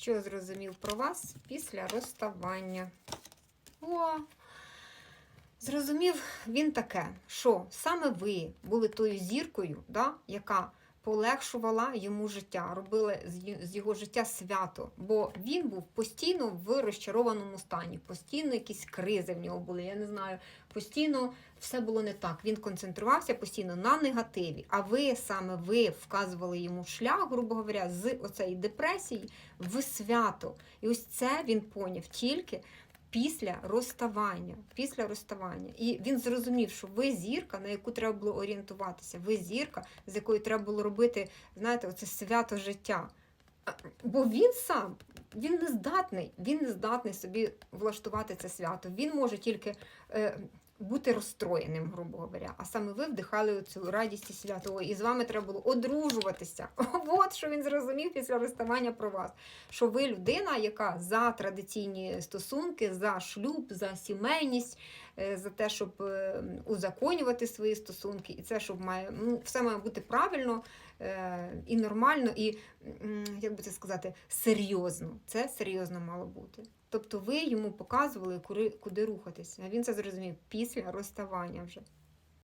що зрозумів про вас після розставання. О, зрозумів він таке, що саме ви були тою зіркою, да, яка полегшувала йому життя, робила з його життя свято. Бо він був постійно в розчарованому стані, постійно якісь кризи в нього були. Я не знаю, постійно все було не так. Він концентрувався постійно на негативі. А ви саме ви вказували йому шлях, грубо говоря, з оцеї депресії в свято. І ось це він поняв тільки. Після розставання, після розставання, і він зрозумів, що ви зірка, на яку треба було орієнтуватися. Ви зірка, з якою треба було робити, знаєте, оце свято життя. Бо він сам він не здатний, він не здатний собі влаштувати це свято. Він може тільки е, бути розстроєним, грубо говоря. А саме ви вдихали цю радість і святого. І з вами треба було одружуватися. От що він зрозумів після розставання про вас. Що ви людина, яка за традиційні стосунки, за шлюб, за сімейність, за те, щоб е, узаконювати свої стосунки, і це, щоб має ну, все має бути правильно е, і нормально, і як би це сказати, серйозно. Це серйозно мало бути. Тобто ви йому показували, куди, рухатись. А він це зрозумів після розставання вже.